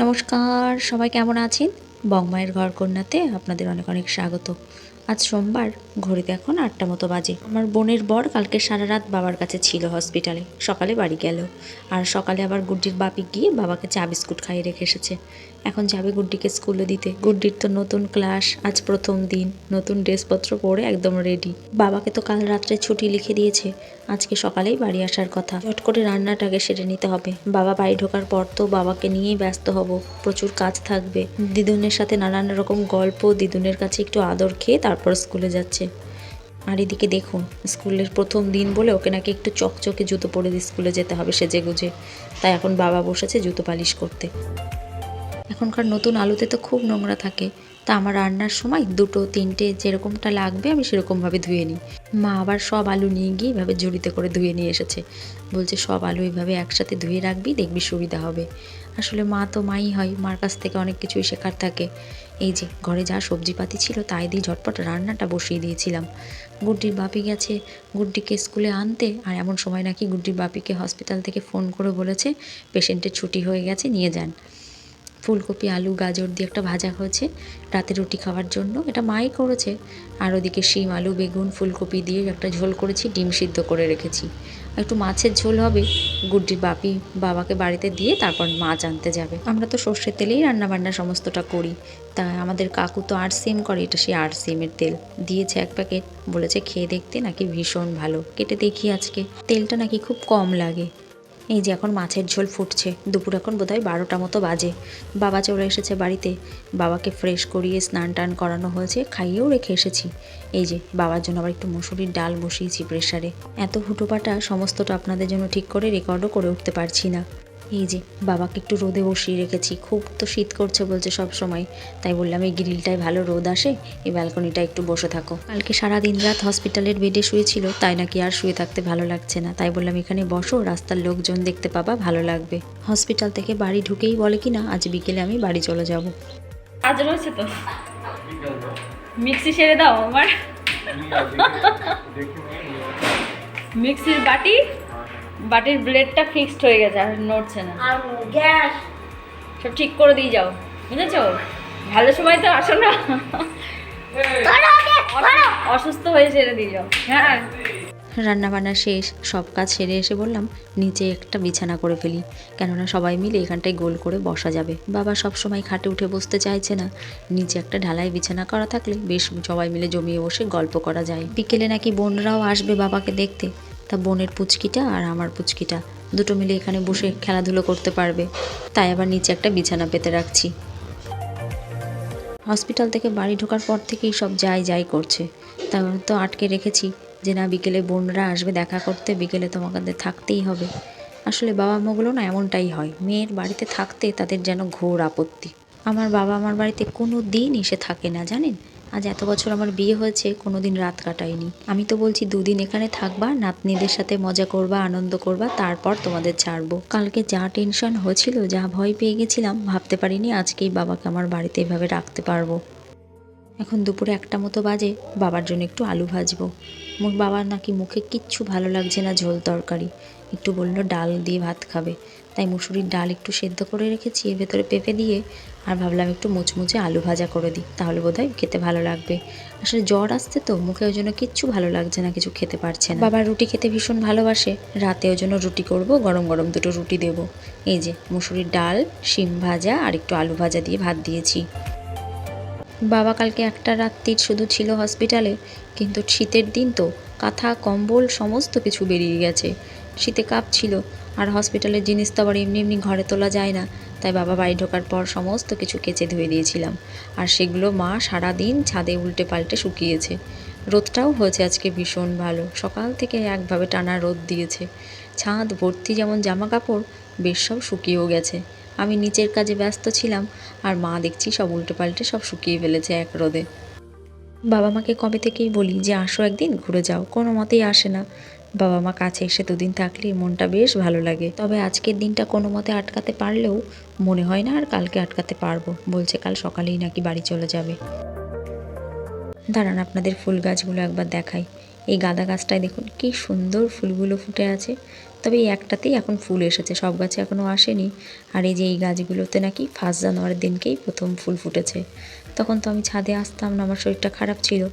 নমস্কার, সবাই কেমন আছেন? বংমায়ের ঘর কন্যাতে আপনাদের অনেক অনেক স্বাগত। আজ সোমবার, ঘড়িতে এখন আটটা মতো বাজে। আমার বোনের বর কালকে সারা রাত বাবার কাছে ছিল হসপিটালে সকালে বাড়ি গেল। আর সকালে আবার গুড্ডির বাপি গিয়ে বাবাকে চা বিস্কুট খাইয়ে রেখে এসেছে। এখন যাবে গুড্ডিকে স্কুলে দিতে। গুড্ডির তো নতুন ক্লাস আজ প্রথম দিন। নতুন ড্রেসপত্র পরে একদম রেডি বাবাকে তো কাল রাত্রে ছুটি লিখে দিয়েছে। আজকে সকালেই বাড়ি আসার কথা। চট করে রান্নাটাকে সেরে নিতে হবে। বাবা বাড়ি ঢোকার পর তো বাবাকে নিয়েই ব্যস্ত হব। প্রচুর কাজ থাকবে। দিদুনের সাথে নানান রকম গল্প, দিদুনের কাছে একটু আদর খেয়ে তারপর স্কুলে যাচ্ছে। আর এদিকে দেখুন, স্কুলের প্রথম দিন বলে ওকে নাকি একটু চকচকে জুতো পরে স্কুলে যেতে হবে সেজে গুজে তাই এখন বাবা বসেছে জুতো পালিশ করতে। এখনকার নতুন আলুতে তো খুব নোংরা থাকে। তা আমার রান্নার সময় দুটো, তিনটে যেরকমটা লাগবে আমি সেরকমভাবে ধুয়ে নিই। মা আবার সব আলু নিয়ে গিয়ে এভাবে ঝুড়িতে করে ধুয়ে নিয়ে এসেছে। বলছে, সব আলু এইভাবে একসাথে ধুয়ে রাখবি, দেখবি সুবিধা হবে। আসলে মা তো মাই হয়, মার কাছ থেকে অনেক কিছুই শেখার থাকে। এই যে, ঘরে যা সবজিপাতি ছিল তাই দিয়ে ঝটপট রান্নাটা বসিয়ে দিয়েছিলাম। গুড্ডির বাপি গেছে গুড্ডিকে স্কুলে আনতে, আর এমন সময় নাকি গুড্ডির বাপিকে হসপিটাল থেকে ফোন করে বলেছে, পেশেন্টের ছুটি হয়ে গেছে, নিয়ে যান। ফুলকপি, আলু, গাজর দিয়ে একটা ভাজা হয়েছে রাতে রুটি খাওয়ার জন্য। এটা মাই করেছে। আর ওদিকে শিম, আলু, বেগুন, ফুলকপি দিয়ে একটা ঝোল করেছি, ডিম সিদ্ধ করে রেখেছি। একটু মাছের ঝোল হবে, গুড্ডির বাপি বাবাকে বাড়িতে দিয়ে তারপর মাছ আনতে যাবে। আমরা তো সর্ষের তেলেই রান্নাবান্না সমস্তটা করি। তা আমাদের কাকু তো আর সিম করে, এটা সে আর সিমের তেল। দিয়েছে এক প্যাকেট, বলেছে খেয়ে দেখতে নাকি ভীষণ ভালো। কেটে দেখি আজকে। তেলটা নাকি খুব কম লাগে। এই যে এখন মাছের ঝোল ফুটছে। দুপুর এখন বোধহয় বারোটা মতো বাজে। বাবা চলে এসেছে বাড়িতে। বাবাকে ফ্রেশ করিয়ে স্নান টান করানো হয়েছে, খাইয়েও রেখে এসেছি। এই যে, বাবার জন্য আবার একটু মুসুরির ডাল বসিয়েছি প্রেশারে এত হুটোপাটা, সমস্তটা আপনাদের জন্য ঠিক করে রেকর্ডও করে উঠতে পারছি না। এই যে বাবাকে একটু রোদে বসিয়ে রেখেছি। খুব তো শীত করছে বলছে সব সময় তাই বললাম এই গ্রিলটায় ভালো রোদ আসে এই ব্যালকনিটা একটু বসে থাকো। কালকে সারা দিন রাত হসপিটালের বেডে শুয়েছিল তাই নাকি আর শুয়ে থাকতে ভালো লাগছে না। তাই বললাম এখানে বসো রাস্তার লোকজন দেখতে পাবা ভালো লাগবে। হসপিটাল থেকে বাড়ি ঢুকেই বলে কি না আজ বিকেলে আমি বাড়ি চলে যাব। আজ রয়েছে তো। মিক্সি সেরে দাও আমার মিক্সির বাটি। বাটির ব্লেডটা ফিক্সড হয়ে গেছে আর নড়ছে না। আর গ্যাস। সব ঠিক করে দিয়ে যাও। বুঝেছ? ভালো সময় তো আসো না। অসুস্থ হয়ে ছেড়ে দিয়ে যাও। হ্যাঁ। রান্নাবান্না শেষ সব কাজ সেরে এসে বললাম নিচে একটা বিছানা করে ফেলি। কেননা সবাই মিলে এখানটায় গোল করে বসা যাবে। বাবা সব সময় খাটে উঠে বসতে চাইছে না। নিচে একটা ঢালাই বিছানা করা থাকলে বেশ সবাই মিলে জমিয়ে বসে গল্প করা যায়। বিকেলে নাকি বোনরাও আসবে বাবাকে দেখতে। তা বোনের পুচকিটা আর আমার পুচকিটা। দুটো মিলে এখানে বসে খেলাধুলো করতে পারবে। তাই আবার নিচে একটা বিছানা পেতে রাখছি। হসপিটাল থেকে বাড়ি ঢোকার পর থেকেই সব যাই যাই করছে। তা তো আটকে রেখেছি যে না, বিকেলে বোনরা আসবে দেখা করতে, বিকেলে তোমাদের থাকতেই হবে। আসলে বাবা মাগুলো না এমনটাই হয়, মেয়ের বাড়িতে থাকতে তাদের যেন ঘোর আপত্তি। আমার বাবা আমার বাড়িতে কোনো দিন এসে থাকে না, জানেন? আজ এত বছর আমার বিয়ে হয়েছে কোনো দিন রাত কাটাইনি আমি তো বলছি, দুদিন এখানে থাকবা, নাতনিদের সাথে মজা করবা, আনন্দ করবা, তারপর তোমাদের ছাড়বো। কালকে যা টেনশন হয়েছিল, যা ভয় পেয়ে গেছিলাম, ভাবতে পারিনি আজকেই বাবাকে আমার বাড়িতে এভাবে রাখতে পারব। এখন দুপুরে একটা মতো বাজে, বাবার জন্য একটু আলু ভাজবো। মোর বাবার নাকি মুখে কিচ্ছু ভালো লাগছে না ঝোল তরকারি। একটু বলল, ডাল দিয়ে ভাত খাবে। তাই মুসুরির ডাল একটু সেদ্ধ করে রেখেছি, এর ভেতরে পেঁপে দিয়ে। আর ভাবলাম একটু মুচমুচে আলু ভাজা করে দিই, তাহলে বোধহয় খেতে ভালো লাগবে। আসলে জ্বর আসছে তো, মুখে ওই জন্য কিচ্ছু ভালো লাগছে না, কিছু খেতে পারছে না। বাবা রুটি খেতে ভীষণ ভালোবাসে, রাতে ওই জন্য রুটি করব, গরম গরম দুটো রুটি দেব। এই যে, মুসুরির ডাল, শিম ভাজা আর একটু আলু ভাজা দিয়ে ভাত দিয়েছি। বাবা কালকে একটা রাত্রির শুধু ছিল হসপিটালে, কিন্তু শীতের দিন তো, কাঁথা, কম্বল, সমস্ত কিছু বেরিয়ে গেছে। শীতে কাঁপছিল আর হসপিটালের জিনিস তো আবার এমনি এমনি ঘরে তোলা যায় না। তাই বাবা বাড়ি ঢোকার পর সমস্ত কিছু কেচে ধুয়ে দিয়েছিলাম। আর সেগুলো মা সারা দিন ছাদে উল্টে পাল্টে শুকিয়েছে। রোদটাও হয়েছে আজকে ভীষণ ভালো। সকাল থেকে একভাবে টানা রোদ দিয়েছে। ছাদ ভর্তি যেমন জামা কাপড় বেশ সব শুকিয়েও গেছে। আমি নিচের কাজে ব্যস্ত ছিলাম আর মা দেখছি সব উল্টে পাল্টে সব শুকিয়ে ফেলেছে এক রোদে। বাবা মাকে কবে থেকেই বলি যে আসো একদিন ঘুরে যাও। কোনো মতেই আসে না। বাবা মা কাছে এসে দুদিন থাকলে মনটা বেশ ভালো লাগে। তবে আজকের দিনটা কোনো মতে আটকাতে পারলেও মনে হয় না আর কালকে আটকাতে পারব। বলছে কাল সকালেই নাকি বাড়ি চলে যাবে। দাঁড়ান, আপনাদের ফুল গাছগুলো একবার দেখাই। এই গাঁদা গাছটায় দেখুন, কি সুন্দর ফুলগুলো ফুটে আছে। তবে এই একটাতেই এখন ফুল এসেছে, সব গাছে এখনও আসেনি। আর এই যে এই গাছগুলোতে নাকি ফার্স্ট জানুয়ারির দিনকেই প্রথম ফুল ফুটেছে। তখন তো আমি ছাদে আসতাম না, আমার শরীরটা খারাপ ছিল।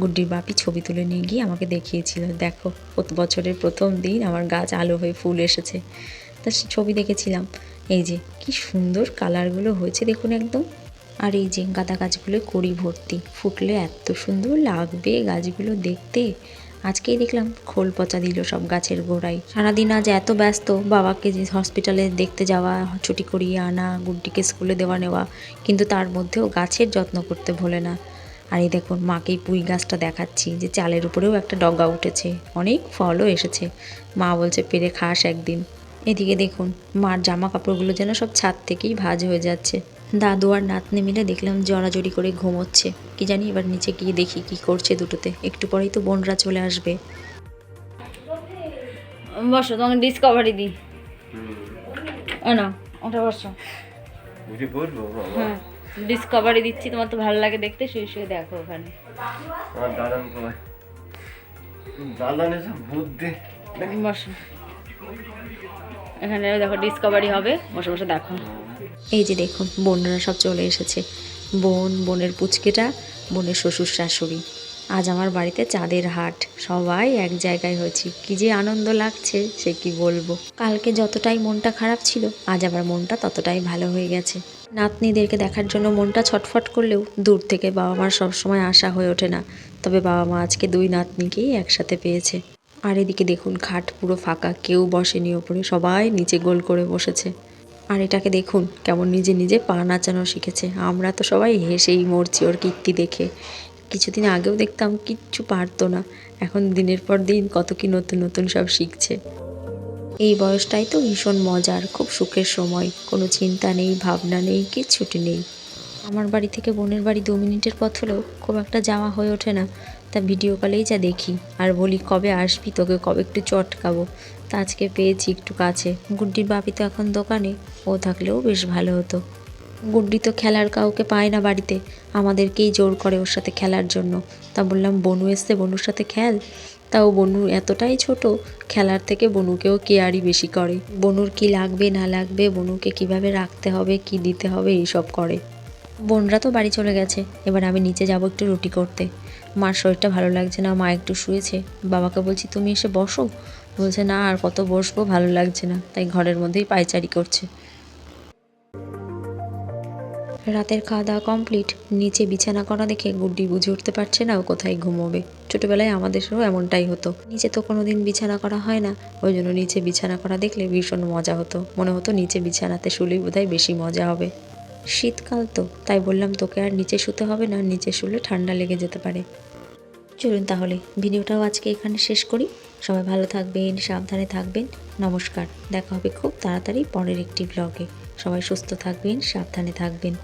গুড্ডির বাপি ছবি তুলে নিয়ে গিয়ে আমাকে দেখিয়েছিল, দেখো, প্রত বছরের প্রথম দিন আমার গাছ আলো হয়ে ফুল এসেছে। তা ছবি দেখেছিলাম। এই যে, কি সুন্দর কালারগুলো হয়েছে দেখুন একদম। আর এই যে, গাঁদা গাছগুলো করি ভর্তি, ফুটলে এত সুন্দর লাগবে গাছগুলো দেখতে। আজকেই দেখলাম খোল পচা দিল সব গাছের গোড়ায়। সারাদিন আজ এত ব্যস্ত, বাবাকে যে হসপিটালে দেখতে যাওয়া, ছুটি করিয়ে আনা, গুড্ডিকে স্কুলে দেওয়া নেওয়া, কিন্তু তার মধ্যেও গাছের যত্ন করতে ভোলে না। আর এই দেখুন, মাকেই পুঁই গাছটা দেখাচ্ছি যে চালের উপরেও একটা ডগা উঠেছে। অনেক ফলও এসেছে। মা বলছে, পেরে খাস একদিন। এদিকে দেখুন, মার জামা কাপড়গুলো যেন সব ছাদ থেকেই ভাজ হয়ে যাচ্ছে। দাদু আর নাতনি মিলে দেখলাম জড়াজড়ি করে ঘুমোচ্ছে। কি জানি এবার নিচে গিয়ে দেখি কি করছে দুটোতে। একটু পরেই তো বোনরা চলে আসবে। বসো তোমাকে ডিসকভারি দিই। না ওটা বসো। উঠে পড়ব বাবা। হ্যাঁ ডিসকভারি দিচ্ছি তোমার তো ভালো লাগে দেখতে শুয়ে শুয়ে দেখো ওখানে। দাদান দাদানে বসো। এখানে দেখো ডিসকভারি হবে বসে বসে দেখো। এই যে দেখুন বোনরা সব চলে এসেছে। বোন, বোনের পুচকেটা, বোনের শ্বশুর শাশুড়ি। আজ আমার বাড়িতে চাঁদের হাট। সবাই এক জায়গায় হয়েছি। কি যে আনন্দ লাগছে, সে কি বলব? কালকে যতটাই মনটা খারাপ ছিল, আজ আবার মনটা ততটাই ভালো হয়ে গেছে। নাতনিদেরকে দেখার জন্য মনটা ছটফট করলেও দূর থেকে বাবা মার সবসময় আশা হয়ে ওঠে না। তবে বাবা মা আজকে দুই নাতনিকেই একসাথে পেয়েছে। আর এদিকে দেখুন, খাট পুরো ফাঁকা, কেউ বসেনি ওপরে, সবাই নিচে গোল করে বসেছে। আর এটাকে দেখুন, কেমন নিজে নিজে পা নাচানো শিখেছে। আমরা তো সবাই হেসেই মরছি ওর কীর্তি দেখে। কিছুদিন আগেও দেখতাম কিচ্ছু পারতো না। এখন দিনের পর দিন কত কি নতুন নতুন সব শিখছে। এই বয়সটাই তো ভীষণ মজার, খুব সুখের সময়। কোনো চিন্তা নেই, ভাবনা নেই, কিচ্ছুটি নেই। আমার বাড়ি থেকে বোনের বাড়ি দু মিনিটের পথ হলেও খুব একটা যাওয়া হয়ে ওঠে না। তা ভিডিও কলেই যা দেখি। আর বলি, কবে আসবি? তোকে কবে একটু চটকাবো? তা আজকে পেয়েছি একটু কাছে। গুড্ডির বাপি তো এখন দোকানে। ও থাকলেও বেশ ভালো হতো। গুড্ডি তো খেলার কাউকে পায় না বাড়িতে। আমাদেরকেই জোর করে ওর সাথে খেলার জন্য। তা বললাম, বনু এসছে? বনুর সাথে খেল? তাও বনু এতটাই ছোট, খেলার থেকে বনুকেও কেয়ারই বেশি করে। বনুর কি লাগবে, না লাগবে, বনুকে কীভাবে রাখতে হবে, কি দিতে হবে, এইসব করে। বোনরা তো বাড়ি চলে গেছে। এবার আমি নিচে যাব একটু রুটি করতে। মার শরীরটা ভালো লাগছে না, মা একটু শুয়েছে। বাবাকে বলছি, তুমি এসে বসো। বলছে, না, আর কত বসবো, ভালো লাগছে না। তাই ঘরের মধ্যেই পায়চারি করছে। রাতের খাওয়া দাওয়া কমপ্লিট। নিচে বিছানা করা দেখে গুড্ডি বুঝে উঠতে পারছে না, ও কোথায় ঘুমোবে। ছোটবেলায় আমাদেরও এমনটাই হতো। নিচে তো কোনোদিন বিছানা করা হয় না। ওই জন্য নিচে বিছানা করা দেখলে ভীষণ মজা হতো। মনে হতো নিচে বিছানাতে শুলেই বোধহয় বেশি মজা হবে। শীতকাল তো, তাই বললাম তোকে আর নিচে শুতে হবে না, নিচে শুলে ঠান্ডা লেগে যেতে পারে। চলুন তাহলে, ভিডিওটাও আজকে এখানে শেষ করি। সবাই ভালো থাকবেন, সাবধানে থাকবেন। নমস্কার, দেখা হবে খুব তাড়াতাড়ি পরের একটি ব্লগে সবাই সুস্থ থাকবেন, সাবধানে থাকবেন।